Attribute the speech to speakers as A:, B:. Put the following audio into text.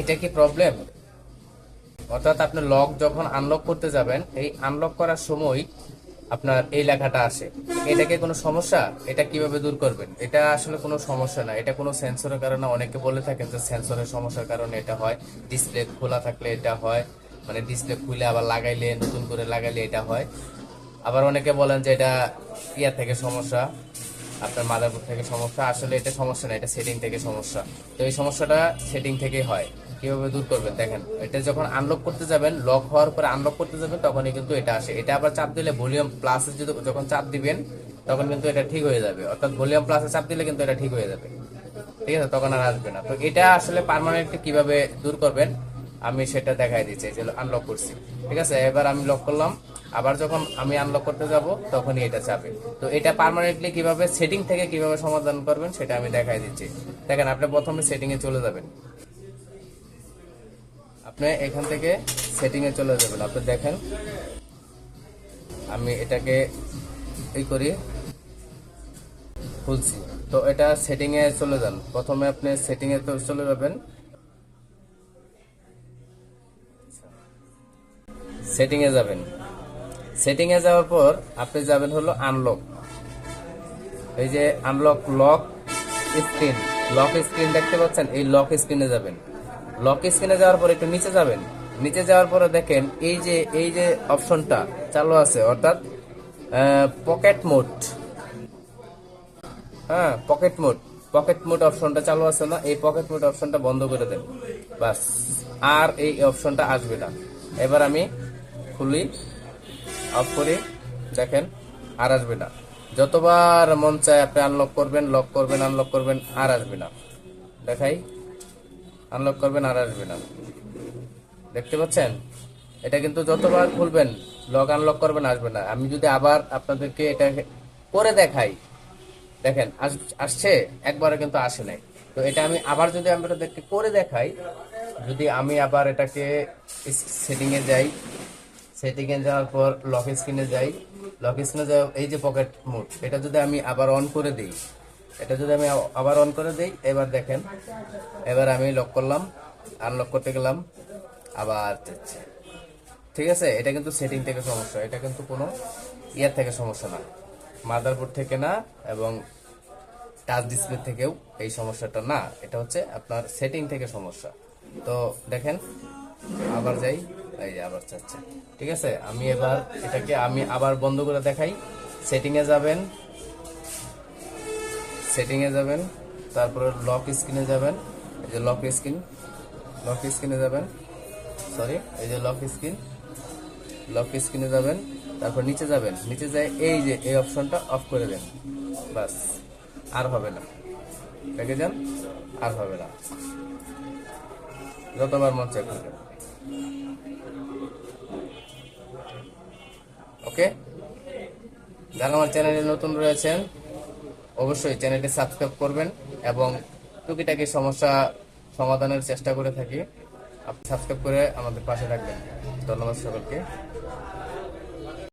A: এটা কি প্রবলেম অর্থাৎ আপনি লক যখন আনলক করতে যাবেন, এই আনলক করার সময় আপনার এই লেখাটা আসে। এটা কি কোনো সমস্যা? এটা কীভাবে দূর করবেন? এটা আসলে কোনো সমস্যা না। এটা কোনো সেন্সরের কারণে অনেকে বলে থাকেন যে সেন্সরের সমস্যার কারণে এটা হয়। ডিসপ্লে খোলা থাকলে এটা হয়। মানে ডিসপ্লে খুলে আবার লাগাইলে, নতুন করে লাগাইলে এটা হয়। আবার অনেকে বলেন যে এটা ইয়ার থেকে সমস্যা, আপনার মাদারবোর্ড থেকে সমস্যা। আসলে এটা সমস্যা না, এটা সেটিং থেকে সমস্যা। তো এই সমস্যাটা সেটিং থেকেই হয়। কীভাবে দূর করবেন? দেখেন, এটা যখন আনলক করতে যাবেন লক হওয়ার পরে আনলক করতে যাবেন, তখনই কিন্তু এটা আসে। এটা আবার চাপ দিলে ভলিউম প্লাসে যখন চাপ দিবেন, তখন কিন্তু এটা ঠিক হয়ে যাবে। অর্থাৎ ভলিউম প্লাসে চাপ দিলে কিন্তু এটা ঠিক হয়ে যাবে। ঠিক আছে? তখন আর আসবে না। তো এটা আসলে পার্মানেন্ট কীভাবে দূর করবেন, আমি সেটা দেখাই দিচ্ছি। যে আনলক করছি। ঠিক আছে? এবার আমি লক করলাম। আবার যখন আমি আনলক করতে যাব, তখনই এটা চাপে। তো এটা পার্মানেন্টলি কীভাবে সেটিং থেকে কীভাবে সমাধান করবেন, সেটা আমি দেখাই দিচ্ছি। দেখেন, আপনি প্রথমে সেটিং এ চলে যাবেন। আপনি এখান থেকে সেটিং এ চলে যাবেন। আপনি দেখেন, আমি এটাকে এই করি খুলছি তো এটা সেটিং এ চলে যান। প্রথমে আপনি সেটিং এ তো চলে যাবেন। সেটিং এ যাবেন। সেটিং এ যাওয়ার পর আপনি যাবেন হলো আনলক এই যে unlock lock screen lock screen দেখতে পাচ্ছেন? এই লক স্ক্রিনে যাবেন। লক স্ক্রিনে যাওয়ার পর একটু নিচে যাবেন। নিচে যাওয়ার পরে দেখেন এই যে এই যে অপশনটা চালু আছে, অর্থাৎ পকেট মোড। হ্যাঁ পকেট মোড। পকেট মোড অপশনটা চালু আছে না, এই পকেট মোড অপশনটা বন্ধ করে দেন। বাস, আর এই অপশনটা আসবে না। এবার আমি খুলি, অফ করি, দেখেন, আর আসবে না। যতবার মন চায় আপনি আনলক করবেন লক করবেন আনলক করবেন, আর আসবে না। দেখাই। আনলক করবেন আর আসবে না। দেখতে পাচ্ছেন? এটা কিন্তু যতবার খুলবেন লক আনলক করবেন, আসবে না। আমি যদি আবার আপনাদেরকে এটা করে দেখাই, দেখেন আস- আসছে একবারে কিন্তু আসে নাই। তো এটা আমি আবার যদি আমি আপনাদেরকে করে দেখাই, যদি আমি আবার এটাকে সেটিং এ যাই সেটিং এ যাওয়ার পর লক স্ক্রিনে যাই লক স্ক্রিনে যাওয়া এই যে পকেট মোড এটা যদি আমি আবার অন করে দিই এটা যদি আমি আবার অন করে দিই, এবার দেখেন। এবার আমি লক করলাম আনলক করতে গেলাম, আবার যাচ্ছে। ঠিক আছে? এটা কিন্তু সেটিং থেকে সমস্যা, এটা কিন্তু কোনো ইয়ার থেকে সমস্যা না। মাদারবোর্ড থেকে না, এবং টাচ ডিসপ্লে থেকেও এই সমস্যাটা না। এটা হচ্ছে আপনার সেটিং থেকে সমস্যা। তো দেখেন, আবার যাই, এই যে আবার চাচ্ছে ঠিক আছে? আমি এবার এটাকে আমি আবার বন্ধ করে দেখাই। সেটিংয়ে যাবেন সেটিং এ যাবেন, তারপরে লক স্ক্রিনে যাবেন, এই যে লক স্ক্রিন লক স্ক্রিনে যাবেন সরি এই যে লক স্ক্রিন লক স্ক্রিনে যাবেন, তারপর নিচে যাবেন, নিচে যায় এই যে, এই অপশনটা অফ করে দেন বাস আর হবে না দেখে যান আর হবে না, যতবার মন চেক করবেন ওকে যারা আমার চ্যানেলে নতুন রয়েছেন অবশ্যই চ্যানেলটি সাবস্ক্রাইব করবেন এবং টুকিটাকি সমস্যা সমাধানের চেষ্টা করে থাকি। আপনি সাবস্ক্রাইব করে আমাদের পাশে রাখবেন ধন্যবাদ সকলকে।